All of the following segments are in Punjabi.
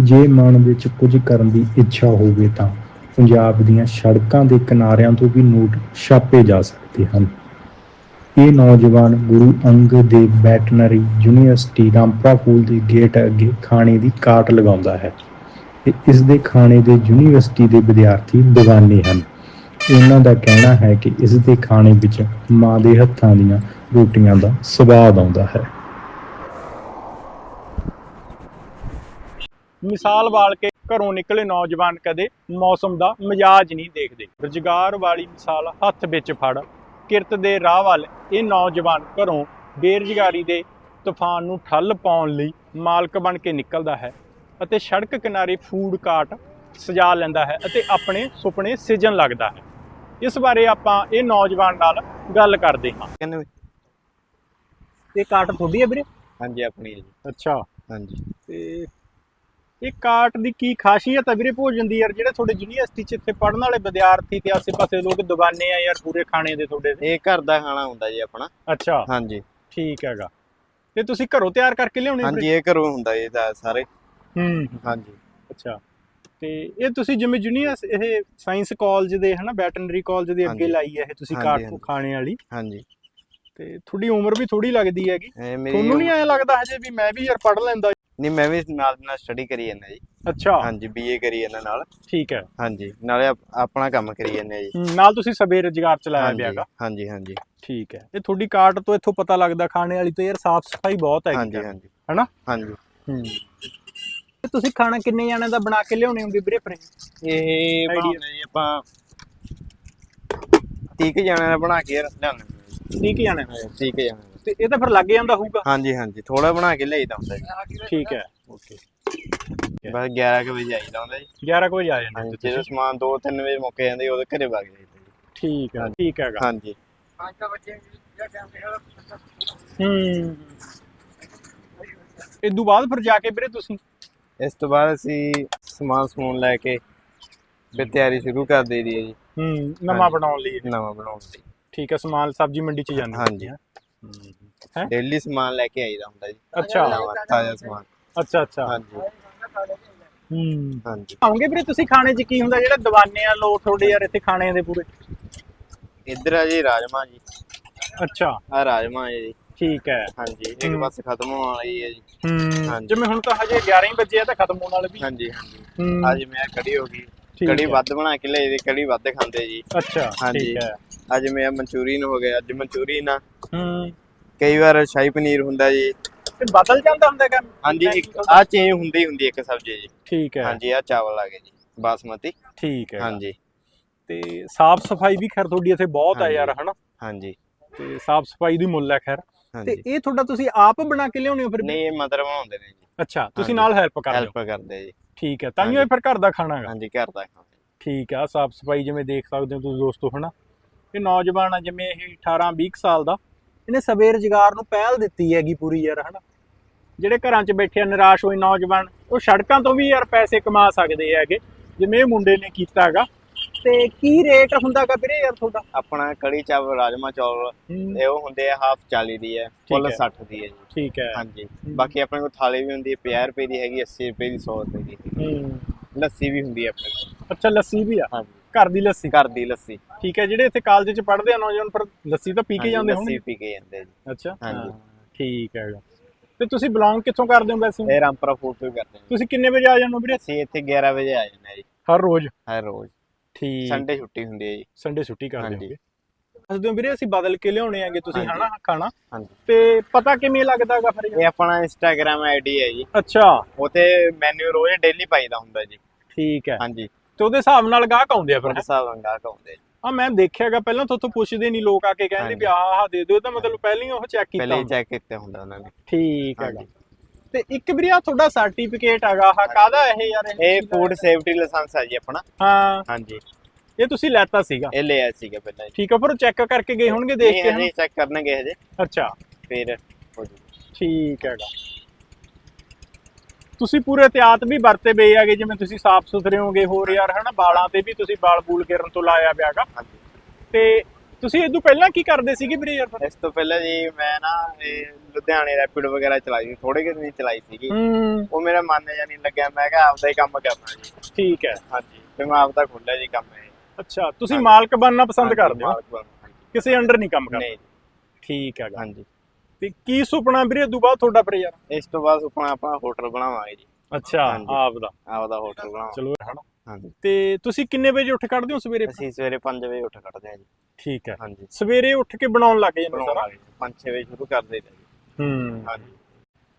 ਜੇ ਮਨ ਵਿੱਚ ਕੁਝ ਕਰਨ ਦੀ ਇੱਛਾ ਹੋਵੇ ਤਾਂ ਪੰਜਾਬ ਦੀਆਂ ਸੜਕਾਂ ਦੇ ਕਿਨਾਰਿਆਂ ਤੋਂ ਵੀ ਨੋਟ ਛਾਪੇ ਜਾ ਸਕਦੇ ਹਨ। ਇਹ ਨੌਜਵਾਨ ਗੁਰੂ ਅੰਗਦ ਦੇਵ ਵੈਟਨਰੀ ਯੂਨੀਵਰਸਿਟੀ ਰਾਮਪੁਰਾ ਫੂਲ ਦੇ ਗੇਟ ਅੱਗੇ ਖਾਣੇ ਦੀ ਕਾਟ ਲਗਾਉਂਦਾ ਹੈ ਤੇ ਇਸ ਦੇ ਖਾਣੇ ਦੇ ਯੂਨੀਵਰਸਿਟੀ ਦੇ ਵਿਦਿਆਰਥੀ ਦੀਵਾਨੇ ਹਨ। ਉਹਨਾਂ ਦਾ ਕਹਿਣਾ ਹੈ ਕਿ ਇਸ ਦੇ ਖਾਣੇ ਵਿੱਚ ਮਾਂ ਦੇ ਹੱਥਾਂ ਦੀਆਂ ਰੋਟੀਆਂ ਦਾ ਸਵਾਦ ਆਉਂਦਾ ਹੈ। ਮਿਸਾਲ ਵਾਲ ਕੇ ਘਰੋਂ ਨਿਕਲੇ ਨੌਜਵਾਨ ਕਦੇ ਮੌਸਮ ਦਾ ਮਿਜਾਜ ਨਹੀਂ ਦੇਖਦੇ। ਰੁਜ਼ਗਾਰ ਵਾਲੀ ਮਿਸਾਲ ਹੱਥ ਵਿੱਚ ਫੜ ਕਿਰਤ ਦੇ ਰਾਹ ਵੱਲ ਇਹ ਨੌਜਵਾਨ ਘਰੋਂ ਬੇਰੁਜ਼ਗਾਰੀ ਦੇ ਤੂਫਾਨ ਨੂੰ ਠੱਲ ਪਾਉਣ ਲਈ ਮਾਲਕ ਬਣ ਕੇ ਨਿਕਲਦਾ ਹੈ ਅਤੇ ਸੜਕ ਕਿਨਾਰੇ ਫੂਡ ਕਾਰਟ ਸਜਾ ਲੈਂਦਾ ਹੈ ਅਤੇ ਆਪਣੇ ਸੁਪਨੇ ਸਿਜਣ ਲੱਗਦਾ ਹੈ। ਇਸ ਬਾਰੇ ਆਪਾਂ ਇਹ ਨੌਜਵਾਨ ਨਾਲ ਗੱਲ ਕਰਦੇ ਹਾਂ। ਕਹਿੰਦੇ ਇਹ ਕਾਰਟ ਤੁਹਾਡੀ ਹੈ ਵੀਰੇ? ਹਾਂਜੀ ਆਪਣੀ ਹੈ ਜੀ। ਅੱਛਾ। ਹਾਂਜੀ। ਤੇ ਇਹ ਕਾਰਟ ਦੀ ਕੀ ਖਾਸੀਅਤ ਹੈ ਵੀਰੇ ਭੋਜਨ ਦੀ ਯਾਰ ਜਿਹੜੇ ਤੁਹਾਡੇ ਯੂਨੀਵਰਸਿਟੀ ਚ ਇੱਥੇ ਪੜਨ ਵਾਲੇ ਵਿਦਿਆਰਥੀ ਤੇ ਆਸੇ-ਪਾਸੇ ਲੋਕ ਦੁਕਾਨੇ ਆ ਯਾਰ ਪੂਰੇ ਖਾਣੇ ਦੇ ਤੁਹਾਡੇ ਇਹ ਘਰ ਦਾ ਖਾਣਾ ਹੁੰਦਾ ਜੀ ਆਪਣਾ। ਅੱਛਾ। ਹਾਂਜੀ। ਠੀਕ ਹੈਗਾ। ਤੇ ਤੁਸੀਂ ਘਰੋਂ ਤਿਆਰ ਕਰਕੇ ਲਿਆਉਣੇ ਹਾਂਜੀ ਇਹ ਘਰੋਂ ਹੁੰਦਾ ਜੀ ਦਾ ਸਾਰੇ। ਹੂੰ। ਹਾਂਜੀ। ਅੱਛਾ। ਤੇ ਇਹ ਤੁਸੀਂ ਜਿਵੇਂ ਜੂਨੀਅਰ ਇਹ ਸਾਇੰਸ ਕਾਲਜ ਦੇ ਹਨਾ ਵੈਟਰਨਰੀ ਕਾਲਜ ਦੇ ਅੱਗੇ। ਲਾਈ ਹੈ ਇਹ ਤੁਸੀਂ ਕਾਰਟ ਹਾਂਜੀ। ਖਾਣੇ ਵਾਲੀ। ਹਾਂਜੀ। ਤੇ ਤੁਹਾਡੀ ਉਮਰ ਵੀ ਥੋੜੀ ਲੱਗਦੀ ਹੈਗੀ। ਇਹ ਤੁਹਾਨੂੰ ਨਹੀਂ ਐ ਲੱਗਦਾ ਹਜੇ ਵੀ ਮੈਂ ਵੀ ਯਾਰ ਪੜ ਲੈਂਦਾ ਨਹੀਂ ਮੈਂ ਵੀ ਨਾਲ ਨਾਲ ਸਟੱਡੀ ਕਰੀ ਜਾਂਦਾ ਜੀ। ਅੱਛਾ। ਹਾਂਜੀ ਬੀਏ ਕਰੀ ਜਾਂਦਾ ਨਾਲ। ਠੀਕ ਹੈ। ਹਾਂਜੀ ਨਾਲੇ ਆਪ- ਆਪਣਾ ਕੰਮ ਕਰੀ ਜਾਂਦੇ ਜੀ। ਹੂੰ, ਨਾਲ ਤੁਸੀਂ ਸਵੇਰ ਰੁਜ਼ਗਾਰ ਚਲਾਇਆ ਹਾਂਜੀ ਹਾਂਜੀ ਹਾਂਜੀ। ਠੀਕ ਹੈ। ਇਹ ਤੁਹਾਡੀ ਕਾਰਟ ਤੋਂ ਇੱਥੋਂ ਪਤਾ ਲੱਗਦਾ ਖਾਣੇ ਵਾਲੀ ਤੋਂ ਯਾਰ ਸਾਫ਼ ਸਫ਼ਾਈ ਬਹੁਤ ਹੈਗੀ ਹਾਂਜੀ। ਹਾਂਜੀ। ਹਨਾ? ਹਾਂਜੀ। ਹੂੰ। ਤੇ ਤੁਸੀਂ ਖਾਣਾ ਕਿੰਨੇ ਜਣਿਆਂ ਦਾ ਬਣਾ ਕੇ ਲਿਆਉਣੇ ਹੋਗੇ ਵੀਰੇ ਫਿਰ? ਇਹ. ਬਣਾਉਂਦੇ ਜੀ ਆਪਾਂ। 30 ਜਣਿਆਂ ਦਾ ਬਣਾ ਕੇ ਲਿਆਉਂਦੇ ਜਣੇ 30 ਜਣਿਆਂ ਦਾ। ਤੇ ਇਹ ਤਾਂ ਫਿਰ ਲੱਗ ਜਾਂਦਾ ਹੋਊਗਾ। ਹਾਂਜੀ ਹਾਂਜੀ। ਥੋੜਾ ਬਣਾ ਕੇ ਲਿਆਈਦਾ ਹੁੰਦਾ ਜੀ। ਠੀਕ ਹੈ। ਓਕੇ। ਬਸ 11 ਕੁ ਵਜੇ ਆਈਦਾ ਹੁੰਦਾ ਜੀ। 11 ਕੁ ਵਜੇ ਆ ਜਾਂਦੇ ਹਾਂਜੀ। ਜਦੋਂ ਸਮਾਨ 2-3 ਵਜੇ ਮੁੱਕ ਜਾਂਦੇ ਉਹਦੇ ਘਰੇ ਵਗ ਜਾਈਦਾ ਜੀ। ਠੀਕ ਹੈ ਠੀਕ ਹੈਗਾ। ਹਾਂਜੀ। ਹੂੰ ਇਦੋਂ ਬਾਅਦ ਫਿਰ ਜਾ ਕੇ ਵੀਰੇ ਤੁਸੀਂ? ਇਸ ਤੋਂ ਬਾਅਦ ਅਸੀਂ ਸਮਾਨ ਸਮੂਨ ਲੈ ਕੇ ਫਿਰ ਤਿਆਰੀ ਸ਼ੁਰੂ ਕਰ ਦੇਈਦੀ ਹੈ ਜੀ। ਹੂੰ ਨਵਾਂ ਹਾਂਜੀ। ਬਣਾਉਣ ਲਈ। ਨਵਾਂ ਬਣਾਉਣ ਲਈ। ਠੀਕ ਹੈ ਸਮਾਨ ਸਬਜ਼ੀ ਮੰਡੀ ਚ ਜਾਂਦੇ ਹਾਂਜੀ। ਹੈ? ਡੇਲੀ ਸਮਾਨ ਲੈ ਕੇ ਆਈਦਾ ਹੁੰਦਾ ਜੀ। ਅੱਛਾ। ਨਵਾਂ ਤਾਜ਼ਾ ਸਮਾਨ। ਅੱਛਾ ਅੱਛਾ। ਹਾਂਜੀ। ਹੂੰ। ਹਾਂਜੀ। ਆਉਂਗੇ ਵੀਰੇ ਤੁਸੀਂ ਖਾਣੇ ਚ ਕੀ ਹੁੰਦਾ? ਜਿਹੜਾ ਦੀਵਾਨੇ ਆ ਲੋਕ ਤੁਹਾਡੇ ਯਾਰ ਇੱਥੇ ਖਾਣੇ ਦੇ ਪੂਰੇ। ਇੱਧਰ ਆ ਜੀ ਰਾਜਮਾ ਜੀ। ਅੱਛਾ। ਆ ਰਾਜਮਾ ਹੈ ਜੀ। ਠੀਕ ਹੈ। ਹਾਂਜੀ ਇੱਕ ਹੂੰ। ਪਾਸੇ ਖਤਮ ਹੋਣ ਵਾਲੀ ਹੈ ਜੀ। ਹੂੰ। ਹਾਂਜੀ। ਜਿਵੇਂ ਹੁਣ ਤਾਂ ਹਜੇ 11 ਹੀ ਵਜੇ ਆ ਤਾਂ ਖਤਮ ਹੋਣ ਵਾਲੇ ਵੀ। ਹਾਂਜੀ ਹਾਂਜੀ। ਹੂੰ। ਅੱਜ ਮੈਂ ਕੜੀ ਹੋ ਗਈ। ਠੀਕ ਕੜੀ ਹੈ। ਵੱਧ ਬਣਾ ਕੇ ਲਈ ਦੀ ਕੜੀ ਵੱਧ ਖਾਂਦੇ ਜੀ। ਅੱਛਾ ਹਾਂਜੀ। ਠੀਕ ਹੈ। ਅੱਜ ਮੈਂ ਮਨਚੂਰੀਅਨ ਹੋ ਗਿਆ। ਅੱਜ ਮਨਚੂਰੀਅਨ ਆ। ਹੂੰ ਕਈ ਵਾਰ ਸ਼ਾਹੀ ਪਨੀਰ ਹੁੰਦਾ ਜੀ। ਤੇ ਬਦਲ ਜਾਂਦਾ ਹੁੰਦਾ ਕੰਮ? ਹਾਂਜੀ ਇੱਕ ਆ ਚੇਂਜ ਹੁੰਦੀ ਹੀ ਹੁੰਦੀ ਇੱਕ ਸਬਜ਼ੀ ਜੀ। ਠੀਕ ਹੈ। ਹਾਂਜੀ ਆ ਚਾਵਲ ਆ ਗਏ ਜੀ ਬਾਸਮਤੀ। ਠੀਕ ਹੈ। ਹਾਂਜੀ। ਤੇ ਸਾਫ਼ ਸਫ਼ਾਈ ਵੀ ਖੈਰ ਤੁਹਾਡੀ ਇੱਥੇ ਬਹੁਤ ਹੈ। ਯਾਰ ਹਨਾ? ਹਾਂਜੀ। ਤੇ ਸਾਫ਼ ਸਫ਼ਾਈ ਦੀ ਮੁੱਲ ਹੈ ਖੈਰ। ਤੇ ਇਹ ਤੁਹਾਡਾ ਤੁਸੀਂ ਆਪ ਬਣਾ ਕੇ ਲਿਆਉਣੇ ਹੋ ਫਿਰ ਨਹੀਂ ਇਹ ਮਦਰ ਬਣਾਉਂਦੇ ਨੇ ਜੀ। ਅੱਛਾ ਤੁਸੀਂ। ਨਾਲ ਹੈਲਪ ਕਰਦੇ ਹੋ? ਹੈਲਪ ਕਰਦੇ ਜੀ। ਠੀਕ ਹੈ ਤਾਂ ਹੀ। ਫਿਰ ਘਰ ਦਾ ਖਾਣਾ ਹੈਗਾ। ਹਾਂਜੀ ਘਰ ਦਾ ਖਾਣਾ। ਠੀਕ ਆ ਸਾਫ਼ ਸਫ਼ਾਈ ਜਿਵੇਂ ਦੇਖ ਸਕਦੇ ਹੋ ਤੁਸੀਂ ਦੋਸਤੋ ਹਨਾ? ਇਹ ਨੌਜਵਾਨ ਆ ਜਿਵੇਂ ਇਹ 18 20 ਸਾਲ ਦਾ। ਇਹਨੇ ਸਵੇਰ ਰੁਜ਼ਗਾਰ ਨੂੰ ਪਹਿਲ ਦਿੱਤੀ ਹੈਗੀ ਪੂਰੀ ਯਾਰ ਹਨਾ? ਜਿਹੜੇ ਘਰਾਂ 'ਚ ਬੈਠੇ ਨਿਰਾਸ਼ ਹੋਏ ਨੌਜਵਾਨ ਉਹ ਸੜਕਾਂ ਤੋਂ ਵੀ ਯਾਰ ਪੈਸੇ ਕਮਾ ਸਕਦੇ ਹੈਗੇ ਜਿਵੇਂ ਇਹ ਮੁੰਡੇ ਨੇ ਕੀਤਾ ਹੈਗਾ। ਤੇ ਕੀ ਰੇਟ ਹੁੰਦਾਗਾ ਵੀਰੇ ਯਾਰ ਤੁਹਾਡਾ? ਆਪਣਾ ਕੜੀ ਚਾਵਲ ਰਾਜਮਾ ਚਾਵਲ ਹੂੰ, ਇਹ ਉਹ ਹੁੰਦੇ ਆ ਹਾਫ 40 ਦੀ ਹੈ ਫੁੱਲ ਹੈ। 60 ਦੀ ਹੈ ਜੀ। ਠੀਕ ਹੈ। ਹਾਂਜੀ। ਬਾਕੀ ਆਪਣੇ ਕੋਲ ਥਾਲੀ ਵੀ ਹੁੰਦੀ ਹੈ 50 ਰੁਪਏ ਦੀ ਹੈਗੀ 80 ਰੁਪਏ ਦੀ 100 ਰੁਪਏ ਦੀ। ਹੂੰ। ਲੱਸੀ ਵੀ ਹੁੰਦੀ ਹੈ ਆਪਣੇ ਕੋਲ। ਅੱਛਾ ਲੱਸੀ ਵੀ ਆ? ਹਾਂਜੀ। ਘਰ ਦੀ ਲੱਸੀ? ਘਰ ਦੀ ਲੱਸੀ। ਠੀਕ ਹੈ ਜਿਹੜੇ ਇੱਥੇ ਕਾਲਜ 'ਚ ਪੜ੍ਹਦੇ ਆ ਨੌਜਵਾਨ ਫਿਰ ਲੱਸੀ ਤਾਂ ਪੀ ਕੇ ਜਾਂਦੇ ਲੱਸੀ ਹੋਣਗੇ। ਪੀ ਕੇ ਜਾਂਦੇ ਜੀ। ਅੱਛਾ। ਹਾਂਜੀ। ਹਾਂ, ਠੀਕ ਹੈਗਾ। ਤੇ ਤੁਸੀਂ ਬਿਲੋਂਗ ਕਿੱਥੋਂ ਕਰਦੇ ਹੋ ਵੈਸੇ? ਇਹ ਰਾਮਪੁਰਾ ਫੂਡ ਤੋਂ ਹੀ ਕਰਦੇ ਹਾਂ ਤੁਸੀਂ ਕਿੰਨੇ ਵਜੇ ਆ ਜਾਂਦੇ ਹੋ ਵੀਰੇ? ਅਸੀਂ ਇੱਥੇ 11 ਵਜੇ ਆ ਜਾਂਦੇ ਹਾਂ ਜੀ। ਹਰ ਰੋਜ਼? ਹਰ ਰੋਜ਼। ਠੀਕ। ਸੰਡੇ ਛੁੱਟੀ ਹੁੰਦੀ ਹੈ ਜੀ। ਸੰਡੇ ਛੁੱਟੀ ਕਰਦੇ। ਹੋਗੇ। ਦੱਸਦੇ ਹੋ ਵੀਰੇ ਅਸੀਂ ਬਦਲ ਕੇ ਲਿਆਉਣੇ ਆਗੇ ਤੁਸੀਂ। ਹਨਾ ਖਾਣਾ ਹਾਂਜੀ। ਤੇ ਪਤਾ ਕਿਵੇਂ ਲੱਗਦਾਗਾ ਫਿਰ? ਇਹ ਆਪਣਾ ਇੰਸਟਾਗ੍ਰam ਆਈਡੀ ਹੈ ਜੀ। ਅੱਛਾ। ਉਤੇ ਮੈਨੂ ਰੋਜ਼ ਡੇਲੀ ਪਾਈਦਾ ਹੁੰਦਾ ਜੀ। ਠੀਕ ਹੈ। ਹਾਂਜੀ। ਤੇ ਉਹਦੇ ਹਿਸਾਬ ਨਾਲ ਗਾਹਕ ਆਉਂਦੇ ਆ ਫਿਰ ਉਹਦੇ ਹਿਸਾਬ ਨਾਲ ਗਾਹਕ ਆਉਂਦੇ ਜੀ। ਆ ਮੈਂ ਦੇਖਿਆਗਾ ਪਹਿਲਾਂ ਤੋਂ ਪੁੱਛਦੇ ਨਹੀਂ ਲੋਕ ਆ ਕੇ ਕਹਿੰਦੇ ਵੀ ਆਹ ਆਹ ਦੇ ਦਿਓ ਤਾਂ ਮਤਲਬ ਪਹਿਲਾਂ ਹੀ ਉਹ ਚੈੱਕ ਕੀਤਾ ਪਹਿਲੇ ਹੀ। ਚੈੱਕ ਕੀਤੇ ਹੁੰਦਾ ਉਹਨਾਂ ਨੇ। ਠੀਕ ਹੈਗਾ। ਹਾਂਜੀ। ਤੇ ਇੱਕ ਵੀਰੇ ਆ ਤੁਹਾਡਾ ਸਰਟੀਫਿਕੇਟ ਹੈਗਾ ਆਹ ਕਾਹਦਾ ਇਹ ਯਾਰ? ਇਹ ਫੂਡ ਸੇਫਟੀ ਲਾਇਸੈਂਸ ਹੈ? ਜੀ ਆਪਣਾ। ਹਾਂ। ਹਾਂਜੀ। ਇਹ ਤੁਸੀਂ ਲੈਤਾ ਸੀਗਾ। ਇਹ ਲਿਆ ਸੀਗਾ ਪਹਿਲਾਂ ਜੀ ਠੀਕ ਆ ਫਿਰ ਚੈੱਕ ਕਰਕੇ ਗਏ ਹੋਣਗੇ ਦੇਖ ਕੇ ਹਜੇ ਚੈੱਕ ਕਰਨਗੇ ਹਜੇ? ਅੱਛਾ। ਫਿਰ ਹੋ ਜੂ ਠੀਕ ਹੈਗਾ। ਤੁਸੀਂ ਪੂਰੇ ਇhtiyਾਤ ਵੀ ਵਰਤੇ ਪਏ ਹੈਗੇ ਜਿਵੇਂ ਤੁਸੀਂ ਸਾਫ਼ ਸੁਥਰੇ ਹੋਗੇ ਹੋਰ ਯਾਰ ਹਨਾ ਬਾਲਾਂ ਤੇ ਵੀ ਤੁਸੀਂ ਬਾਲ ਬੂਲ ਗਿਰਨ ਤੋਂ ਲਾਇਆ ਪਿਆਗਾ ਤੇ ਤੁਸੀਂ ਇਹ ਤੋਂ ਪਹਿਲਾਂ ਕੀ ਕਰਦੇ ਸੀਗੇ ਵੀਰੇ ਯਾਰ? ਇਸ ਤੋਂ ਪਹਿਲਾਂ ਜੀ ਮੈਂ ਨਾ ਇਹ ਲੁਧਿਆਣੇ ਰੈਪਿਡ ਵਗੈਰਾ ਚਲਾਈ ਸੀ ਥੋੜੇ ਕਿ ਦਿਨ ਚਲਾਈ ਸੀਗੀ। ਉਹ ਮੇਰਾ ਮਨ ਜਾਂ ਨਹੀਂ ਲੱਗਿਆ ਮੈਂ ਕਿਹਾ ਆਪਦਾ ਹੀ ਕੰਮ ਕਰਨਾ ਜੀ। ਠੀਕ ਹੈ। ਹਾਂਜੀ ਤੇ ਮੈਂ ਆਪਦਾ ਖੋਲਿਆ ਜੀ ਕੰਮ ਇਹ। ਅੱਛਾ ਤੁਸੀਂ। ਮਾਲਕ ਬਣਨਾ ਪਸੰਦ ਕਰਦੇ ਹੋ। ਕਿਸੇ ਅੰਡਰ ਨਹੀਂ ਕੰਮ ਕਰਦੇ? ਨਹੀਂ ਠੀਕ ਹੈਗਾ। ਹਾਂਜੀ। ਤੇ ਕੀ ਸੁਪਨਾ ਵੀਰੇ? ਤੋਂ ਬਾਅਦ ਤੁਹਾਡਾ ਫਿਰ ਯਾਰ। ਇਸ ਤੋਂ ਬਾਅਦ ਆਪਣਾ ਆਪਣਾ ਹੋਟਲ ਬਣਾਵਾਂਗੇ ਜੀ। ਅੱਛਾ ਹਾਂਜੀ। ਆਪ ਦਾ ਆਪਦਾ ਹੋਟਲ ਬਣਾਵਾਂਗੇ। ਚਲੋ ਹਨਾ ਹਾਂਜੀ। ਤੇ ਤੁਸੀਂ ਕਿੰਨੇ ਵਜੇ ਉੱਠ ਖੜਦੇ ਹੋ ਸਵੇਰੇ? ਅਸੀਂ ਸਵੇਰੇ 5 ਵਜੇ ਉੱਠ ਖੜਦੇ ਹਾਂ ਜੀ। ਠੀਕ ਹੈ। ਹਾਂਜੀ। ਸਵੇਰੇ ਉੱਠ ਕੇ ਬਣਾਉਣ ਲੱਗ ਜਾਂਦੇ ਸਾਰਾ? ਬਣਾਵਾਂਗੇ 5-6 ਵਜੇ ਸ਼ੁਰੂ ਕਰ ਦਈਦਾ ਜੀ। ਹੂੰ। ਹਾਂਜੀ।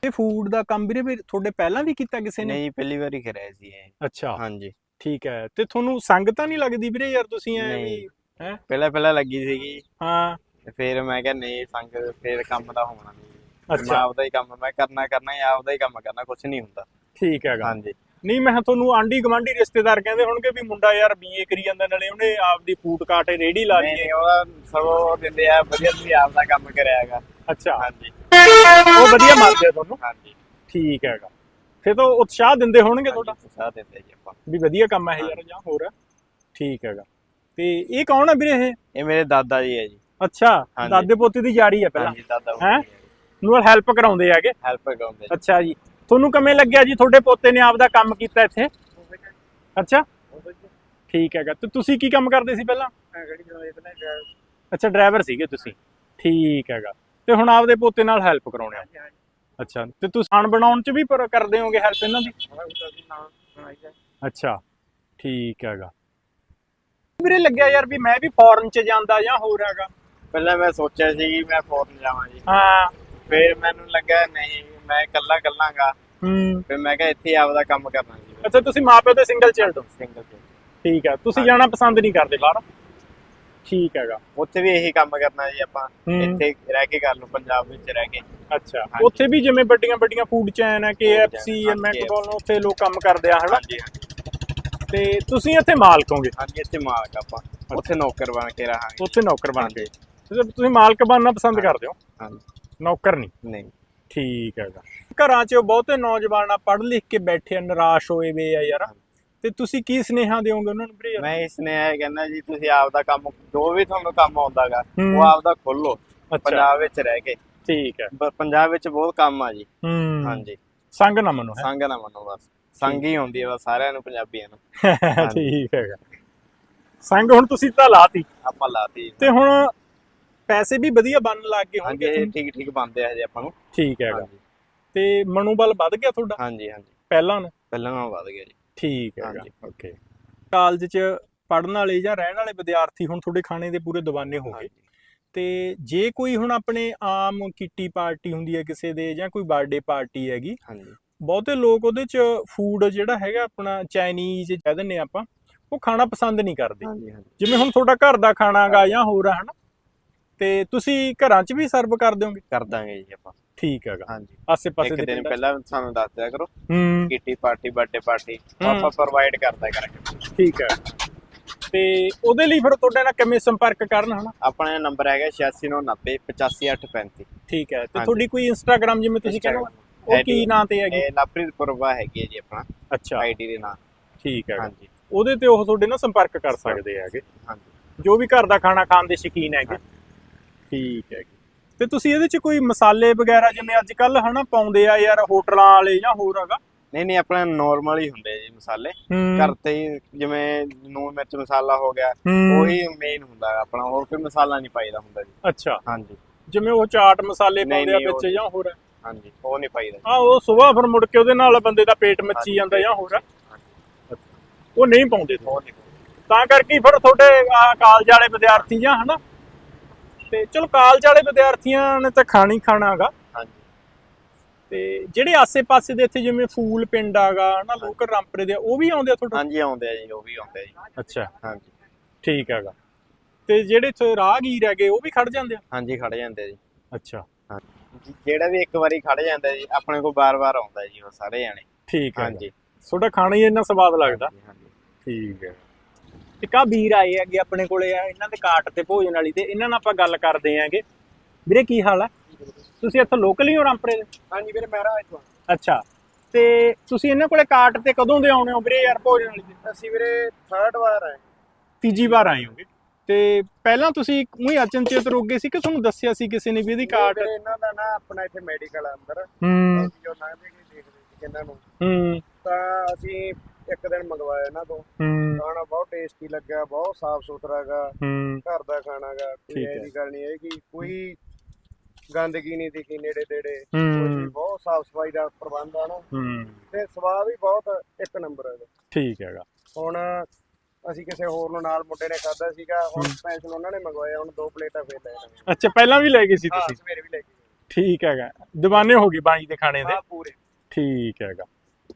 ਇਹ ਫੂਡ ਦਾ ਕੰਮ ਵੀਰੇ ਵੀ ਤੁਹਾਡੇ ਪਹਿਲਾਂ ਵੀ ਕੀਤਾ ਕਿਸੇ ਨੇ? ਨਹੀਂ ਪਹਿਲੀ ਵਾਰੀ ਕਰਿਆ ਸੀ ਇਹ। ਅੱਛਾ। ਹਾਂਜੀ। ਠੀਕ ਹੈ। ਤੇ ਤੁਹਾਨੂੰ ਸੰਗ ਤਾਂ ਨਹੀਂ ਲੱਗਦੀ ਵੀਰੇ ਯਾਰ ਤੁਸੀਂ ਐ ਵੀ ਨਹੀਂ। ਹੈ? ਪਹਿਲਾਂ ਪਹਿਲਾਂ ਲੱਗੀ ਸੀਗੀ। ਹਾਂ। ਤੇ ਫਿਰ ਮੈਂ ਕਿਹਾ ਨਹੀਂ ਸੰਗ ਫਿਰ ਕੰਮ ਦਾ ਹੋਣਾ ਨਹੀਂ। ਅੱਛਾ। ਆਪਦਾ ਹੀ ਕੰਮ ਮੈਂ ਕਰਨਾ ਕਰਨਾ ਹੀ ਆਪਦਾ ਹੀ ਕੰਮ ਕਰਨਾ ਕੁਝ ਨਹੀਂ ਹੁੰਦਾ। ਠੀਕ ਹੈਗਾ। ਹਾਂਜੀ। ਨਹੀਂ ਮੈਂ ਤੁਹਾਨੂੰ ਆਂਢੀ ਗਵਾਂਢੀ ਰਿਸ਼ਤੇਦਾਰ ਕਹਿੰਦੇ ਹੋਣਗੇ ਵੀ ਮੁੰਡਾ ਯਾਰ ਬੀਏ ਕਰੀ ਜਾਂਦਾ ਨਾਲੇ ਉਹਨੇ ਆਪਦੀ ਫੂਡ ਕਾਰਟ ਰੇੜੀ ਲਾ ਲਈ ਹੈ। ਉਹਦਾ ਸਗੋਂ ਦਿੰਦੇ ਆ ਵਧੀਆ ਤੁਸੀਂ ਆਪਦਾ ਕੰਮ ਕਰਿਆ ਹੈਗਾ। ਅੱਛਾ। ਹਾਂਜੀ। ਉਹ ਵਧੀਆ ਮੰਨਦੇ ਆ ਤੁਹਾਨੂੰ। ਹਾਂਜੀ। ਠੀਕ ਹੈਗਾ। ਫਿਰ ਤਾਂ ਉਤਸ਼ਾਹ ਦਿੰਦੇ ਹੋਣਗੇ ਤੁਹਾਡਾ। ਸਾਥ ਦਿੰਦੇ ਜੀ ਆਪਾਂ। ਵੀ ਵਧੀਆ ਕੰਮ ਹੈ ਯਾਰ ਜਾਂ ਹੋਰ। ਠੀਕ ਹੈਗਾ। ਤੇ ਇਹ ਕੌਣ ਹੈ ਵੀਰੇ ਇਹ? ਇਹ ਮੇਰੇ ਦਾਦਾ ਜੀ ਹੈ ਜੀ। ਅੱਛਾ। ਦਾਦੇ ਪੋਤੇ ਦੀ ਯਾਰੀ ਹੈ ਪਹਿਲਾਂ। ਹਾਂਜੀ ਦਾਦਾ ਹੈਂ? ਨੂੰ ਹੈਲਪ ਕਰਾਉਂਦੇ ਹੈਗੇ। ਹੈਲਪ ਕਰਾਉਂਦੇ ਅੱਛਾ ਜੀ। ਤੁਹਾਨੂੰ ਕਿਵੇਂ ਲੱਗਿਆ ਜੀ? ਤੁਹਾਡੇ ਪੋਤੇ ਨੇ ਆਪਦਾ ਕੰਮ ਕੀਤਾ ਇੱਥੇ? ਅੱਛਾ। ਠੀਕ ਹੈਗਾ। ਤੇ ਤੁਸੀਂ ਕੀ ਕੰਮ ਕਰਦੇ ਸੀ ਪਹਿਲਾਂ? ਅੱਛਾ ਡਰਾਈਵਰ ਸੀਗੇ ਤੁਸੀਂ। ਠੀਕ ਹੈਗਾ। ਤੇ ਹੁਣ ਆਪਦੇ ਪੋਤੇ ਨਾਲ ਹੈਲਪ ਕਰਾਉਣੇ ਆ ਅੱਛਾ। ਤੇ ਤੁਸੀਂ ਖਾਣ ਬਣਾਉਣ ਚ ਵੀ ਪਰ ਕਰਦੇ ਹੋਗੇ ਹੈਲਪ ਇਹਨਾਂ ਦੀ? ਅੱਛਾ। ਠੀਕ ਹੈਗਾ। ਵੀਰੇ ਲੱਗਿਆ ਯਾਰ ਵੀ ਮੈਂ ਵੀ ਫੋਰਨ ਚ ਜਾਂਦਾ ਜਾਂ ਹੋਰ ਹੈਗਾ। ਪਹਿਲਾਂ ਮੈਂ ਸੋਚਿਆ ਸੀ ਕਿ ਮੈਂ ਫੋਰਨ ਜਾਵਾਂ ਜੀ। ਹਾਂ। ਫਿਰ ਮੈਨੂੰ ਲੱਗਾ ਨਹੀਂ ਮੈਂ ਇਕੱਲਾ ਇਕੱਲਾਗਾ। ਹੂੰ। ਫਿਰ ਮੈਂ ਕਿਹਾ ਇੱਥੇ ਆਪਦਾ ਕੰਮ ਕਰਨਾ ਜੀ। ਅੱਛਾ ਤੁਸੀਂ ਮਾਪਿਓ ਤੇ ਸਿੰਗਲ ਚਾਈਲਡ ਹੋ? ਸਿੰਗਲ ਠੀਕ ਹੈ ਤੁਸੀਂ। ਜਾਣਾ ਪਸੰਦ ਨਹੀਂ ਕਰਦੇ ਬਾਹਰ ਠੀਕ ਹੈਗਾ। ਉੱਥੇ ਵੀ ਇਹੀ ਕੰਮ ਕਰਨਾ ਜੀ ਆਪਾਂ। ਇੱਥੇ ਰਹਿ ਕੇ ਕਰ ਲਓ ਪੰਜਾਬ ਵਿੱਚ ਰਹਿ ਕੇ। ਅੱਛਾ। ਉੱਥੇ ਵੀ ਜਿਵੇਂ ਵੱਡੀਆਂ ਵੱਡੀਆਂ ਫੂਡ ਚੈਨ ਹੈ KFC ਮੈਕਡੋਨਲਡ ਉੱਥੇ ਲੋਕ ਕੰਮ ਕਰਦੇ ਆ ਹਨਾ? ਤੇ ਤੁਸੀਂ ਇੱਥੇ ਮਾਲਕ ਹੋਗੇ? ਹਾਂਜੀ ਇੱਥੇ ਮਾਲਕ ਆਪਾਂ। ਉੱਥੇ ਨੌਕਰ ਬਣ ਕੇ ਰਹਾਂਗੇ। ਉੱਥੇ ਨੌਕਰ ਬਣ ਕੇ। ਤੇ ਤੁਸੀਂ ਮਾਲਕ ਬਣਨਾ ਪਸੰਦ ਕਰਦੇ ਹੋ? ਹਾਂਜੀ ਨੌਕਰ ਨਹੀਂ? ਨਹੀਂ। ਠੀਕ ਹੈਗਾ ਘਰਾਂ 'ਚ ਬਹੁਤੇ ਨੌਜਵਾਨ ਆ ਪੜ੍ਹ ਲਿਖ ਕੇ ਬੈਠੇ ਆ ਨਿਰਾਸ਼ ਹੋਏ ਵੇ ਆ ਯਾਰ। ਤੇ ਤੁਸੀਂ ਕੀ ਸੁਨੇਹਾ ਦਿਓਗੇ ਉਹਨਾਂ ਨੂੰ ਵੀਰੇ? ਮੈਂ ਇਸ ਨੇ ਇਹ ਕਹਿੰਦਾ ਜੀ ਤੁਸੀਂ ਆਪਦਾ ਕੰਮ ਜੋ ਵੀ ਤੁਹਾਨੂੰ ਕੰਮ ਆਉਂਦਾਗਾ ਹੂੰ। ਉਹ ਆਪਦਾ ਖੋਲੋ ਅੱਛਾ। ਪੰਜਾਬ ਵਿੱਚ ਰਹਿ ਕੇ। ਠੀਕ ਹੈ। ਬ- ਪੰਜਾਬ ਵਿੱਚ ਬਹੁਤ ਕੰਮ ਆ ਜੀ। ਹੂੰ। ਹਾਂਜੀ। ਸੰਗ ਨਾ ਮੰਨੋ ਹੈ। ਸੰਗ ਨਾ ਮੰਨੋ ਬਸ। ਸੰਗ ਹੀ ਹੁੰਦੀ ਹੈ ਬਸ ਸਾਰਿਆਂ ਨੂੰ ਪੰਜਾਬੀਆਂ ਨੂੰ। ਠੀਕ ਹੈਗਾ। ਸੰਗ ਹੁਣ ਤੁਸੀਂ ਤਾਂ ਲਾਤੀ। ਆਪਾਂ ਲਾਤੀ। ਤੇ ਹੁਣ ਪੈਸੇ ਵੀ ਵਧੀਆ ਬਣਨ ਲੱਗ ਗਏ ਹਾਂਜੀ ਹੋਣਗੇ ਇਹ ਠੀਕ ਠੀਕ ਬੰਦੇ ਆ ਜੀ ਆਪਾਂ ਨੂੰ। ਠੀਕ ਹੈਗਾ। ਹਾਂਜੀ। ਤੇ ਮਨੋਬਲ ਵੱਧ ਗਿਆ ਤੁਹਾਡਾ? ਹਾਂਜੀ ਹਾਂਜੀ। ਪਹਿਲਾਂ ਨੂੰ ਪਹਿਲਾਂ ਨਾਲੋਂ ਵੱਧ ਗਿਆ ਜੀ। ਠੀਕ ਹੈਗਾ ਹਾਂਜੀ। ਓਕੇ। ਕਾਲਜ 'ਚ ਪੜਨ ਵਾਲੇ ਜਾਂ ਰਹਿਣ ਵਾਲੇ ਵਿਦਿਆਰਥੀ ਹੁਣ ਤੁਹਾਡੇ ਖਾਣੇ ਦੇ ਪੂਰੇ دیਵਾਨੇ ਹੋ ਗਏ। ਹਾਂਜੀ। ਤੇ ਜੇ ਕੋਈ ਹੁਣ ਆਪਣੇ ਆਮ ਕਿੱਟੀ ਪਾਰਟੀ ਹੁੰਦੀ ਹੈ ਕਿਸੇ ਦੇ ਜਾਂ ਕੋਈ ਬਰਥਡੇ ਪਾਰਟੀ ਹੈਗੀ ਹਾਂਜੀ। ਬਹੁਤੇ ਲੋਕ ਉਹਦੇ 'ਚ ਫੂਡ ਜਿਹੜਾ ਹੈਗਾ ਆਪਣਾ ਚਾਈਨੀਜ਼ ਕਹਿ ਦਿੰਨੇ ਆਪਾਂ ਉਹ ਖਾਣਾ ਪਸੰਦ ਨਹੀਂ ਕਰਦੇ। ਹਾਂਜੀ ਹਾਂਜੀ। ਜਿਵੇਂ ਹੁਣ ਤੁਹਾਡਾ ਘਰ ਦਾ ਖਾਣਾ ਗਾ ਜਾਂ ਹੋਰ ਆ ਹਨਾ? ਤੇ ਤੁਸੀਂ ਘਰਾਂ 'ਚ ਵੀ ਸਰਵ ਕਰ ਦਿਓਗੇ ਕਰ ਦਾਂਗੇ ਜੀ ਆਪਾਂ। ਠੀਕ ਹੈਗਾ। ਹਾਂਜੀ। ਆਸੇ-ਪਾਸੇ ਇੱਕ ਦੇ ਦਿਨ ਪਿੰਡਾਂ 'ਚ। ਪਹਿਲਾਂ ਸਾਨੂੰ ਦੱਸ ਦਿਆ ਕਰੋ। ਹੂੰ। Kitty party birthday party. ਆਪਾਂ ਪ੍ਰੋਵਾਈਡ ਕਰਦਾ ਕਰਾਂਗੇ। ਠੀਕ ਹੈ। ਤੇ ਉਹਦੇ ਲਈ ਫਿਰ ਤੁਹਾਡੇ ਨਾਲ ਕਿਵੇਂ ਸੰਪਰਕ ਕਰਨ ਹਨਾ? ਆਪਣਾ ਨੰਬਰ ਹੈਗਾ 8690 85835 ਠੀਕ ਹੈ। ਤੇ ਹਾਂਜੀ। ਤੁਹਾਡੀ ਕੋਈ ਇੰਸਟਾਗ੍ਰam ਜਿਵੇਂ ਤੁਸੀਂ ਕਹਿੰਦੇ ਹੋ ਉਹ ਕੀ ਨਾਂ ਤੇ ਹੈਗੀ? ਇਹ ਲਵਪ੍ਰੀਤ ਪੁਰਵਾ ਹੈਗੀ ਹੈ ਜੀ ਆਪਣਾ। ਅੱਛਾ। ਆਈਡੀ ਦੇ ਨਾਂ। ਠੀਕ ਹੈ। ਹਾਂਜੀ। ਉਹਦੇ ਤੇ ਉਹ ਤੁਹਾਡੇ ਨਾਲ ਸੰਪਰਕ ਕਰ ਸਕਦੇ ਹੈਗੇ। ਹਾਂਜੀ। ਜੋ ਵੀ ਘਰ ਦਾ ਖਾਣਾ ਖਾਣ ਦੇ ਸ਼ੌਕੀਨ ਹੈਗੇ। ਠੀਕ ਹੈ ਤੇ ਤੁਸੀਂ ਇਹਦੇ ਚ ਕੋਈ ਮਸਾਲੇ ਵਗੈਰਾ ਜਿਵੇਂ ਅੱਜ ਕੱਲ ਹਨਾ ਪਾਉਂਦੇ ਆ ਯਾਰ ਹੋਟਲਾਂ ਵਾਲੇ ਜਾਂ ਹੋਰ ਹੈਗਾ? ਨਹੀਂ ਨਹੀਂ ਆਪਣਾ ਨਾਰਮਲ ਹੀ ਹੁੰਦੇ ਜੀ ਮਸਾਲੇ। ਘਰ ਤੇ ਹੀ ਜਿਵੇਂ ਨੂਨ ਮਿਰਚ ਮਸਾਲਾ ਹੋ ਗਿਆ। ਉਹੀ ਮੇਨ ਹੁੰਦਾ ਆਪਣਾ ਹੋਰ ਕੋਈ ਮਸਾਲਾ ਨਹੀਂ ਪਾਈਦਾ ਹੁੰਦਾ ਜੀ। ਅੱਛਾ। ਹਾਂਜੀ। ਜਿਵੇਂ ਉਹ ਚਾਟ ਮਸਾਲੇ ਪਾਉਂਦੇ ਆ ਵਿੱਚ ਜਾਂ ਹੋਰ? ਹਾਂਜੀ ਉਹ ਨਹੀਂ ਪਾਈਦਾ ਆ ਉਹ ਸੁਬਾਹ ਫਿਰ ਮੁੜ ਕੇ ਉਹਦੇ ਨਾਲ ਬੰਦੇ ਦਾ ਪੇਟ ਮੱਚੀ ਜਾਂਦਾ ਜਾਂ ਹੋਰ। ਉਹ ਨਹੀਂ ਪਾਉਂਦੇ। ਤਾਂ ਕਰਕੇ ਫਿਰ ਤੁਹਾਡੇ ਕਾਲਜ ਵਾਲੇ ਵਿਦਿਆਰਥੀ ਜਾਂ ਹਨਾ ਤੇ ਚਲੋ ਕਾਲਜ ਵਾਲੇ ਵਿਦਿਆਰਥੀਆਂ ਨੇ ਤਾਂ ਖਾਣੀ ਖਾਣਾ ਹੈਗਾ। ਹਾਂਜੀ। ਤੇ ਜਿਹੜੇ ਆਸੇ-ਪਾਸੇ ਦੇ ਇੱਥੇ ਜਿਵੇਂ ਫੂਲ ਪਿੰਡ ਆਗਾ ਹਨਾ ਲੋਕਲ ਰਾਮਪੁਰੇ ਦੇ ਉਹ ਵੀ ਆਉਂਦੇ ਆ ਤੁਹਾਡੇ? ਹਾਂਜੀ ਆਉਂਦੇ ਆ ਜੀ ਉਹ ਵੀ ਆਉਂਦੇ ਆ ਜੀ। ਅੱਛਾ। ਹਾਂਜੀ। ਠੀਕ ਹੈਗਾ। ਤੇ ਜਿਹੜੇ ਇੱਥੇ ਰਾਹਗੀਰ ਹੈਗੇ ਉਹ ਵੀ ਖੜ ਜਾਂਦੇ ਆ? ਹਾਂਜੀ ਖੜ ਜਾਂਦੇ ਆ ਜੀ। ਅੱਛਾ। ਹਾਂਜੀ। ਜਿਹੜਾ ਵੀ ਇੱਕ ਵਾਰੀ ਖੜ ਜਾਂਦਾ ਜੀ ਆਪਣੇ ਕੋਲ ਬਾਰ-ਬਾਰ ਆਉਂਦਾ ਜੀ ਉਹ ਸਾਰੇ ਜਾਣੇ। ਠੀਕ ਹੈ। ਹਾਂਜੀ। ਤੁਹਾਡਾ ਖਾਣਾ ਹੀ ਇੰਨਾ ਸਵਾਦ ਲੱਗਦਾ। ਹਾਂਜੀ। ਠੀਕ ਹੈ। ਇੱਕ ਆ ਵੀਰ ਆਏ ਹੈਗੇ ਆਪਣੇ ਕੋਲੇ ਆ ਇਹਨਾਂ ਦੇ ਕਾਟ ਤੇ ਭੋਜਨ ਵਾਲੀ ਤੇ ਇਹਨਾਂ ਨਾਲ ਆਪਾਂ ਗੱਲ ਕਰਦੇ ਆਂਗੇ ਵੀਰੇ ਕੀ ਹਾਲ ਆ? ਤੁਸੀਂ ਇੱਥੇ ਲੋਕਲ ਹੀ ਹੋ ਰਾਮਪੁਰੇ ਦੇ? ਹਾਂਜੀ ਵੀਰੇ ਮੇਰਾ ਇੱਥੋਂ ਅੱਛਾ। ਤੇ ਤੁਸੀਂ ਇਹਨਾਂ ਕੋਲੇ ਕਾਟ ਤੇ ਕਦੋਂ ਦੇ ਆਉਣੇ ਹੋ ਵੀਰੇ ਯਾਰ ਭੋਜਨ ਵਾਲੀ ਦੇ ਅਸੀਂ ਵੀਰੇ ਥਰਡ ਵਾਰ ਆਏ। ਤੀਜੀ ਵਾਰ ਆਏ ਹੋਗੇ। ਤੇ ਪਹਿਲਾਂ ਤੁਸੀਂ ਉਹੀ ਅਚਨਚੇਤ ਰੁਕ ਗਏ ਸੀ ਕਿ ਤੁਹਾਨੂੰ ਦੱਸਿਆ ਸੀ ਕਿਸੇ ਨੇ ਵੀ ਇਹਦੀ ਵੀਰੇ ਇਹਨਾਂ ਦਾ ਨਾ ਆਪਣਾ ਇੱਥੇ ਮੈਡੀਕਲ ਆ ਅੰਦਰ। ਹੂੰ। ਜੋ ਲੰਘਦੇ ਗਏ ਦੇਖਦੇ ਸੀ ਇਹਨਾਂ ਨੂੰ। ਹੂੰ। ਤਾਂ ਅਸੀਂ ਇੱਕ ਦਿਨ ਮੰਗਵਾਇਆ ਇਹਨਾਂ ਤੋਂ। ਹੂੰ। ਖਾਣਾ ਬਹੁਤ ਟੇਸਟੀ ਲੱਗਿਆ ਬਹੁਤ ਸਾਫ਼ ਸੁਥਰਾ ਗਾ ਹੂੰ। ਘਰ ਦਾ ਖਾਣਾ ਗਾ ਕੋਈ ਠੀਕ ਹੈ। ਐਸੀ ਗੱਲ ਨਹੀਂ ਹੈ ਕਿ ਕੋਈ ਗੰਦਗੀ ਨਹੀਂ ਦਿਖੀ ਨੇੜੇ ਤੇੜੇ ਹੂੰ ਕੋਈ ਬਹੁਤ ਸਾਫ਼ ਸਫ਼ਾਈ ਦਾ ਪ੍ਰਬੰਧ ਆ ਨਾ। ਹੂੰ। ਤੇ ਸਵਾਦ ਵੀ ਬਹੁਤ ਇੱਕ ਨੰਬਰ ਹੈ ਠੀਕ ਹੈਗਾ। ਹੁਣ ਅਸੀਂ ਕਿਸੇ ਹੋਰ ਨੂੰ ਨਾਲ ਮੁੰਡੇ ਨੇ ਖਾਦਾ ਸੀਗਾ ਹੁਣ ਸਪੈਸ਼ਲ ਉਹਨਾਂ ਨੇ ਮੰਗਵਾਇਆ ਹੁਣ ਦੋ ਪਲੇਟਾਂ ਫੇਰ ਲੈ ਆਏ ਅੱਛਾ ਪਹਿਲਾਂ ਵੀ ਲੈ ਗਏ ਸੀ ਹਾਂ ਤੁਸੀਂ? ਸਵੇਰੇ ਵੀ ਲੈ ਕੇ ਠੀਕ ਹੈਗਾ। ਦੀਵਾਨੇ ਹੋ ਗਏ ਬਾਈ ਦੇ ਖਾਣੇ ਦੇ? ਹਾਂ ਪੂਰੇ। ਠੀਕ ਹੈਗਾ।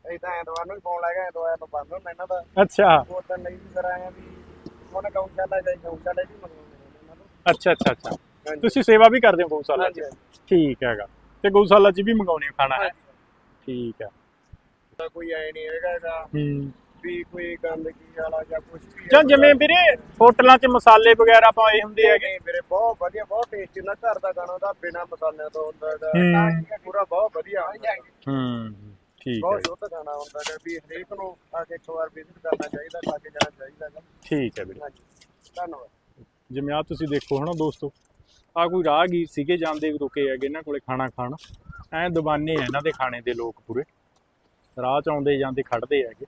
ਅਸੀਂ ਤਾਂ ਐਤਵਾਰ ਨੂੰ ਫੋਨ ਲਾਇਆ ਐਤਵਾਰ ਨੂੰ ਬੰਦ ਹੁੰਦਾ ਇਹਨਾਂ ਦਾ। ਅੱਛਾ। ਉਹ ਤਾਂ ਨਹੀਂ ਵੀ ਫਿਰ ਆਇਆ ਵੀ ਉਹਨੇ ਗਊਸ਼ਾਲਾ ਜਾਈ ਗਊਸ਼ਾਲਾ ਵੀ ਮੰਗਵਾਉਂਦੇ ਨੇ ਇਹਨਾਂ ਤੋਂ ਅੱਛਾ ਅੱਛਾ ਅੱਛਾ। ਹਾਂਜੀ। ਤੁਸੀਂ ਸੇਵਾ ਵੀ ਕਰਦੇ ਹੋ ਗਊਸ਼ਾਲਾ 'ਚ? ਠੀਕ ਹੈਗਾ। ਤੇ ਗਊਸ਼ਾਲਾ 'ਚ ਵੀ ਮੰਗਾਉਣੇ ਖਾਣਾ? ਹੈ। ਠੀਕ ਹੈ। ਤਾਂ ਕੋਈ ਐ ਨਹੀਂ ਹੈਗਾ ਇਹਦਾ ਹੂੰ। ਵੀ ਕੋਈ ਗੰਦਗੀ ਵਾਲਾ ਜਾਂ ਕੁਝ ਵੀ ਜਾਂ ਜਿਵੇਂ ਵੀਰੇ ਹੋਟਲਾਂ 'ਚ ਮਸਾਲੇ ਵਗੈਰਾ ਪਾਏ ਹੁੰਦੇ ਹੈਗੇ। ਵੀਰੇ ਬਹੁਤ ਵਧੀਆ ਬਹੁਤ ਟੇਸਟੀ ਹੁੰਦਾ। ਘਰ ਦਾ ਖਾਣਾ ਦਾ ਬਿਨਾ ਮਸਾਲਿਆਂ ਤੋਂ ਹੁੰਦਾ ਹੈਗਾ। ਹੂੰ। ਪੂਰਾ ਬਹੁਤ ਵਧੀਆ। ਹੂੰ। ਠੀਕ ਹੈ ਬਹੁਤ ਸ਼ੁੱਧ ਖਾਣਾ ਹੁੰਦਾ ਹੈ ਵੀ ਹਰੇਕ ਨੂੰ ਆ ਕੇ ਇੱਕ ਵਾਰ ਵਿਜ਼ਿਟ ਕਰਨਾ ਚਾਹੀਦਾ ਖਾ ਕੇ ਜਾਣਾ ਚਾਹੀਦਾ ਹੈਗਾ। ਠੀਕ ਹੈ ਵੀਰੇ। ਹਾਂਜੀ ਧੰਨਵਾਦ। ਜਿਵੇਂ ਆ ਤੁਸੀਂ ਦੇਖੋ ਹਨਾ ਦੋਸਤੋ ਆ ਕੋਈ ਰਾਹਗੀਰ ਸੀਗੇ ਜਾਂਦੇ ਵੀ ਰੁਕੇ ਹੈਗੇ ਇਹਨਾਂ ਕੋਲੇ ਖਾਣਾ ਖਾਣ। ਐ ਦੀਵਾਨੇ ਆ ਇਹਨਾਂ ਦੇ ਖਾਣੇ ਦੇ ਲੋਕ ਪੂਰੇ। ਰਾਹ ਚ ਆਉਂਦੇ ਜਾਂਦੇ ਖੜਦੇ ਹੈਗੇ।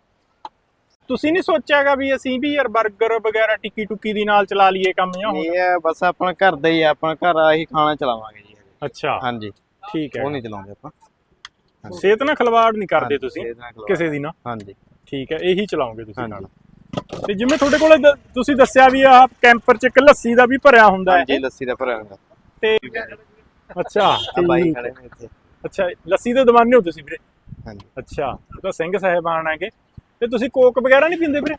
ਤੁਸੀਂ ਨਹੀਂ ਸੋਚਿਆਗਾ ਵੀ ਅਸੀਂ ਵੀ ਯਾਰ 버ਗਰ ਵਗੈਰਾ ਟਿੱਕੀ ਟੁੱਕੀ ਦੀ ਨਾਲ ਚਲਾ ਲਈਏ ਕੰਮ ਜਾਂ ਹੋਰ? ਇਹ ਹੈ ਬਸ ਆਪਣਾ ਘਰ ਦਾ ਹੀ ਆ ਆਪਣਾ ਘਰ ਆਹੀ ਖਾਣਾ ਚਲਾਵਾਂਗੇ ਜੀ। ਅੱਛਾ। ਹਾਂਜੀ। ਠੀਕ ਉਹ ਹੈ ਨਹੀਂ ਚਲਾਉਂਦੇ ਆਪਾਂ। ਸਿਹਤ ਨਾਲ ਖਿਲਵਾੜ ਨਹੀਂ ਕਰਦੇ ਤੁਸੀਂ। ਕਿਸੇ ਦੀ ਨਾ। ਹਾਂਜੀ। ਠੀਕ ਹੈ ਇਹੀ ਚਲਾਓਗੇ ਤੁਸੀਂ। ਨਾਲ। ਤੇ ਜਿਵੇਂ ਤੁਹਾਡੇ ਕੋਲੇ ਤੁਸੀਂ ਦੱਸਿਆ ਵੀ ਆਹ ਕੈਂਪਰ ਚ ਇੱਕ ਲੱਸੀ ਦਾ ਵੀ ਭਰਿਆ ਹੁੰਦਾ ਹੈ। ਹਾਂਜੀ ਲੱਸੀ ਦਾ ਭਰਿਆ ਹੁੰਦਾ। ਤੇ ਅੱਛਾ ਆ ਬਾਈ ਖੜੇ। ਨੇ ਇੱਥੇ। ਅੱਛਾ ਲੱਸੀ ਦੇ ਦਵਾਨੇ ਹੋ ਤੁਸੀਂ ਵੀਰੇ? ਹਾਂਜੀ। ਅੱਛਾ ਉਹ ਤਾਂ ਸਿੰਘ ਸਾਹਿਬਾਨ ਹੈਗੇ। ਤੇ ਤੁਸੀਂ ਕੋਕ ਵਗੈਰਾ ਨਹੀਂ ਪੀਂਦੇ ਵੀਰੇ?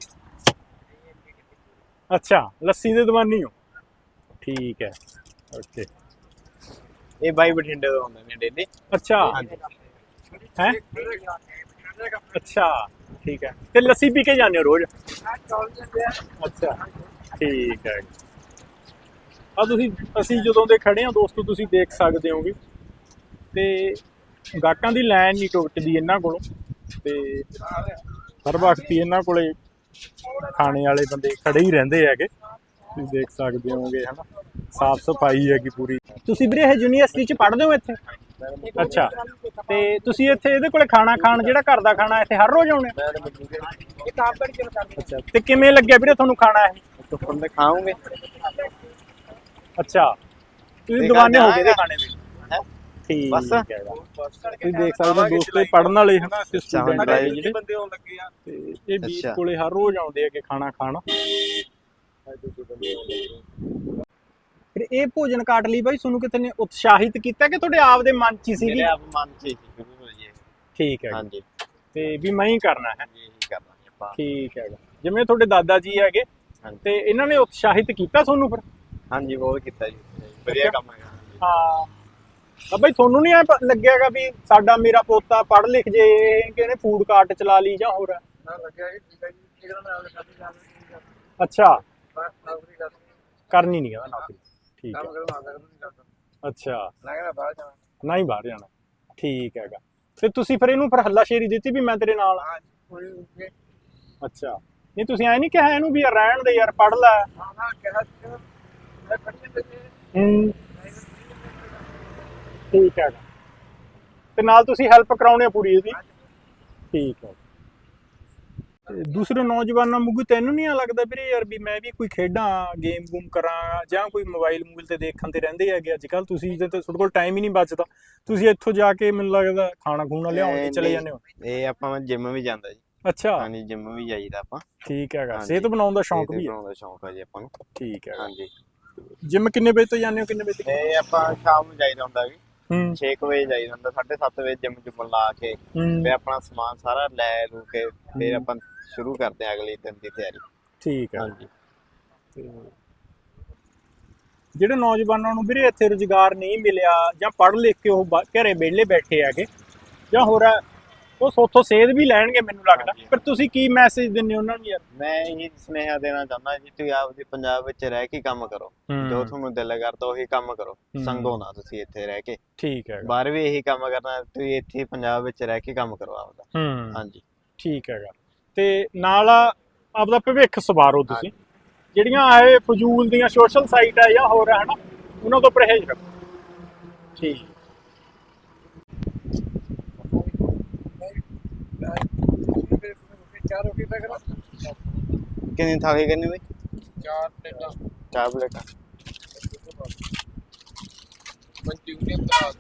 ਅੱਛਾ ਲੱਸੀ ਦੇ ਦਵਾਨੀ ਹੋ। ਠੀਕ ਹੈ ਓਕੇ। ਇਹ ਬਾਈ ਬਠਿੰਡੇ ਤੋਂ ਆਉਂਦੇ ਨੇ ਡੇਲੀ। ਅੱਛਾ। ਹਾਂਜੀ। ਹੈ? ਅੱਛਾ ਠੀਕ ਹੈ। ਤੇ ਲੱਸੀ ਪੀ ਕੇ ਜਾਂਦੇ ਹੋ ਰੋਜ਼? ਅੱਛਾ ਠੀਕ ਹੈ। ਆ ਤੁਸੀਂ ਅਸੀਂ ਜਦੋਂ ਦੇ ਖੜੇ ਹਾਂ ਦੋਸਤੋ ਤੁਸੀਂ ਦੇਖ ਸਕਦੇ ਹੋਗੇ। ਤੇ ਗਾਹਕਾਂ ਦੀ ਲਾਈਨ ਨਹੀਂ ਟੁੱਟਦੀ ਇਹਨਾਂ ਕੋਲੋਂ। ਤੇ ਹਰ ਵਕਤ ਹੀ ਇਹਨਾਂ ਕੋਲੇ ਖਾਣੇ ਵਾਲੇ ਬੰਦੇ ਖੜੇ ਹੀ ਰਹਿੰਦੇ ਹੈਗੇ। ਤੁਸੀਂ ਦੇਖ ਸਕਦੇ ਹੋਗੇ ਹਨਾ। ਸਾਫ਼ ਸਫ਼ਾਈ ਹੈਗੀ ਪੂਰੀ। ਤੁਸੀਂ ਵੀਰੇ ਇਹ ਯੂਨੀਵਰਸਿਟੀ ਚ ਪੜ੍ਹਦੇ ਹੋ ਇੱਥੇ? ਅੱਛਾ। ਤੇ ਤੁਸੀਂ ਇੱਥੇ ਇਹਦੇ ਕੋਲੇ ਖਾਣਾ ਖਾਣ ਜਿਹੜਾ ਘਰ ਦਾ ਖਾਣਾ ਇੱਥੇ ਹਰ ਰੋਜ਼ ਆਉਣੇ ਅੱਛਾ। ਤੇ ਕਿਵੇਂ ਲੱਗਿਆ ਵੀਰੇ ਤੁਹਾਨੂੰ ਖਾਣਾ ਇਹ? ਖਾਓਗੇ ਅੱਛਾ। ਤੁਸੀਂ ਦੀਵਾਨੇ ਹੋ ਗਏ ਇਹਦੇ। ਖਾਣੇ ਦੇ ਹੈਂ? ਠੀਕ ਬਸ? ਤੁਸੀਂ ਦੇਖ ਸਕਦੇ ਹੋ ਦੋਸਤੋ ਪੜਨ ਵਾਲੇ ਹਨਾ ਤੇ ਜੀ। ਜਿਹੜੇ ਬੰਦੇ ਹੋਣ ਲੱਗੇ ਆ? ਤੇ ਇਹ ਵੀਰ ਅੱਛਾ। ਕੋਲੇ ਹਰ ਰੋਜ਼ ਆਉਂਦੇ ਆ ਕਿ ਖਾਣਾ। ਖਾਣ ਫਿਰ ਇਹ ਭੋਜਨ ਕਾਟ ਲਈ ਬਾਈ ਤੁਹਾਨੂੰ ਕਿਤੇ ਨੇ ਉਤਸ਼ਾਹਿਤ ਕੀਤਾ ਕਿ ਤੁਹਾਡੇ ਆਪ ਦੇ ਮਨ ਚ ਹੀ ਸੀ ਮੇਰੇ ਆਪ ਮਨ ਚ ਹੀ ਸੀ ਸ਼ੁਰੂ ਤੋਂ ਜੀ ਇਹ। ਠੀਕ ਹੈ ਹਾਂਜੀ। ਤੇ ਵੀ ਮੈਂ ਹੀ ਕਰਨਾ ਹੈ। ਜੀ ਇਹੀ ਕਰਨਾ ਜੀ ਆਪਾਂ। ਠੀਕ ਹੈਗਾ ਜਿਵੇਂ ਤੁਹਾਡੇ ਦਾਦਾ ਜੀ ਹੈਗੇ ਹਾਂਜੀ। ਤੇ ਇਹਨਾਂ ਨੇ ਉਤਸ਼ਾਹਿਤ ਕੀਤਾ ਤੁਹਾਨੂੰ ਫਿਰ? ਹਾਂਜੀ ਬਹੁਤ ਕੀਤਾ ਜੀ। ਵਧੀਆ ਕੰਮ ਹੈਗਾ ਹਾਂ। ਤਾਂ ਬਈ ਤੁਹਾਨੂੰ ਨਹੀਂ ਐ ਲੱਗਿਆਗਾ ਵੀ ਸਾਡਾ ਮੇਰਾ ਪੋਤਾ ਪੜ੍ਹ ਲਿਖ ਜੇ ਕਿ ਇਹਨੇ ਫੂਡ ਕਾਰਟ ਚਲਾ ਲਈ ਜਾਂ ਹੋਰ? ਨਾ ਲੱਗਿਆ ਜੀ ਠੀਕ ਹੈ ਜੀ। ਇਹਦਾ ਨਾਲ ਸਾਡੀ ਗੱਲ ਅੱਛਾ। ਬਸ ਨੌਕਰੀ ਕਰ ਕਰਨੀ ਨਹੀਂ ਕਹਿੰਦਾ ਨੌਕਰੀ ਠੀਕ ਕੰਮ ਹੈ। ਕਰੋ ਨਾ ਕਰੋ ਤੁਸੀਂ ਕਰਦਾ। ਅੱਛਾ। ਲੱਗਣਾ ਬਾਹਰ ਜਾਣਾ। ਨਹੀਂ ਬਾਹਰ ਜਾਣਾ। ਠੀਕ ਹੈਗਾ। ਤੇ ਤੁਸੀਂ ਫਿਰ ਇਹਨੂੰ ਫਿਰ ਹੱਲਾਸ਼ੇਰੀ ਦਿੱਤੀ ਵੀ ਮੈਂ ਤੇਰੇ ਨਾਲ। ਹਾਂ ਜੀ ਕੋਈ ਅੱਛਾ। ਨਹੀਂ ਤੁਸੀਂ ਐ ਨਹੀਂ ਕਿਹਾ ਇਹਨੂੰ ਵੀ ਯਾਰ ਰਹਿਣ ਦੇ ਯਾਰ ਪੜ੍ਹ ਲੈ। ਹਾਂ ਹਾਂ ਕਿਹਾ ਸੀ ਮੈਂ ਖੜੀ ਤੇ ਹੂੰ। ਠੀਕ ਹੈਗਾ। ਤੇ ਨਾਲ ਤੁਸੀਂ ਹੈਲਪ ਕਰਾਉਣੀ ਆ ਪੂਰੀ ਇਹਦੀ? ਠੀਕ ਹੈ। ਤੇ ਦੂਸਰੇ ਨੌਜਵਾਨਾਂ ਵਾਂਗੂ ਤੈਨੂੰ ਨਹੀਂ ਲੱਗਦਾ ਵੀਰੇ ਯਾਰ ਵੀ ਮੈਂ ਵੀ ਕੋਈ ਖੇਡਾਂ ਗੇਮ ਗੂਮ ਕਰਾਂ ਜਾਂ ਕੋਈ ਮੋਬਾਈਲ ਮੂਬਈਲ ਤੇ ਦੇਖਣ ਤੇ ਰਹਿੰਦੇ ਹੈਗੇ ਅੱਜ ਕੱਲ ਤੁਸੀਂ ਤੇ ਤੇ ਤੁਹਾਡੇ ਕੋਲ ਟਾਈਮ ਹੀ ਨਹੀਂ ਬਚਦਾ। ਤੁਸੀਂ ਇੱਥੋਂ ਜਾ ਕੇ ਮੈਨੂੰ ਲੱਗਦਾ ਖਾਣਾ ਖੂਣਾ ਲਿਆਉਣ ਤੇ ਚਲੇ। ਜਾਂਦੇ ਹੋ। ਇਹ ਆਪਾਂ ਜਿੰਮ ਵੀ ਜਾਂਦਾ ਜੀ। ਅੱਛਾ। ਹਾਂਜੀ ਜਿੰਮ ਵੀ ਜਾਈਦਾ ਆਪਾਂ। ਠੀਕ ਹੈਗਾ। ਸਿਹਤ ਬਣਾਉਣ ਦਾ ਸ਼ੌਂਕ ਵੀ ਹੈ। ਬਣਾਉਣ ਦਾ ਸ਼ੌਂਕ ਹੈ ਜੀ ਆਪਾਂ ਨੂੰ। ਠੀਕ ਹੈਗਾ। ਹਾਂਜੀ। ਜਿਮ ਕਿੰਨੇ ਵਜੇ ਤੋਂ ਜਾਂਦੇ ਹੋ ਕਿੰਨੇ ਵਜੇ ਤੱਕ? ਇਹ ਆਪਾਂ ਸ਼ਾਮ ਨੂੰ ਜਾਈਦਾ ਹੁੰਦਾ ਵੀ ਹੂੰ 6 ਵਜੇ ਜਾਈਦਾ ਹੁੰਦਾ 7:30 ਵਜੇ ਜਿੰਮ ਜੁਮ ਲਾ ਕੇ ਫਿਰ ਆਪਣਾ ਸਮਾਨ ਸਾਰਾ ਲੈ ਲੂ ਕੇ ਫਿਰ ਆਪਾਂ ਸ਼ੁਰੂ ਕਰਦੇ ਹਾਂ ਅਗਲੇ ਦਿਨ ਦੀ ਤਿਆਰੀ। ਠੀਕ ਹੈ ਹਾਂਜੀ। ਤੇ ਜਿਹੜੇ ਨੌਜਵਾਨਾਂ ਨੂੰ ਵੀਰੇ ਇੱਥੇ ਰੁਜ਼ਗਾਰ ਨਹੀਂ ਮਿਲਿਆ ਜਾਂ ਪੜ੍ਹ ਲਿਖ ਕੇ ਉਹ ਘਰੇ ਵਿਹਲੇ ਬੈਠੇ ਹੈਗੇ ਜਾਂ ਹੋਰ ਆ, ਉਹ ਸੋਥੋਂ ਸੇਧ ਵੀ ਲੈਣਗੇ ਮੈਨੂੰ ਲੱਗਦਾ। ਹਾਂਜੀ। ਪਰ ਤੁਸੀਂ ਕੀ ਮੈਸੇਜ ਦਿੰਦੇ ਹੋ ਉਹਨਾਂ ਨੂੰ ਯਾਰ? ਮੈਂ ਇਹ ਸੁਨੇਹਾ ਦੇਣਾ ਚਾਹੁੰਦਾ ਜੀ ਤੁਸੀਂ ਆਪਦੀ ਪੰਜਾਬ ਵਿੱਚ ਰਹਿ ਕੇ ਕੰਮ ਕਰੋ। ਜੋ ਤੁਹਾਨੂੰ ਦਿਲ ਕਰਦਾ ਉਹੀ ਕੰਮ ਕਰੋ। ਹੂੰ। ਸੰਗੋ ਨਾ ਤੁਸੀਂ ਇੱਥੇ ਰਹਿ ਕੇ। ਠੀਕ ਹੈਗਾ। ਬਾਹਰ ਵੀ ਇਹੀ ਕੰਮ ਕਰਨਾ ਤੁਸੀਂ ਇੱਥੇ ਪੰਜਾਬ ਵਿੱਚ ਰਹਿ ਕੇ ਕੰਮ ਕਰੋ ਆਪਦਾ। ਹੂੰ। ਹਾਂਜੀ। ਠੀਕ ਹੈਗਾ। ਤੇ ਨਾਲ ਆਪਦਾ ਭਵਿੱਖ ਸਵਾਰੋ ਤੁਸੀਂ। ਜਿਹੜੀਆਂ ਇਹ ਫਜ਼ੂਲ ਦੀਆਂ ਸੋਸ਼ਲ ਸਾਈਟ ਆ ਜਾਂ ਹੋਰ ਆ ਹਨਾ ਉਹਨਾਂ ਤੋਂ ਪਰਹੇਜ਼ ਰੱਖੋ ਠੀਕ। ਚਾਰ ਰੋਟੀ ਪੈਕ ਕਿੰਨੀ ਥਾਲੀ ਕਰਨੀ ਬਈ? ਚਾਰ ਪਲੇਟਾਂ। ਚਾਰ ਪਲੇਟਾਂ। ਮੰਚੂਰੀਅਨ ਦਾ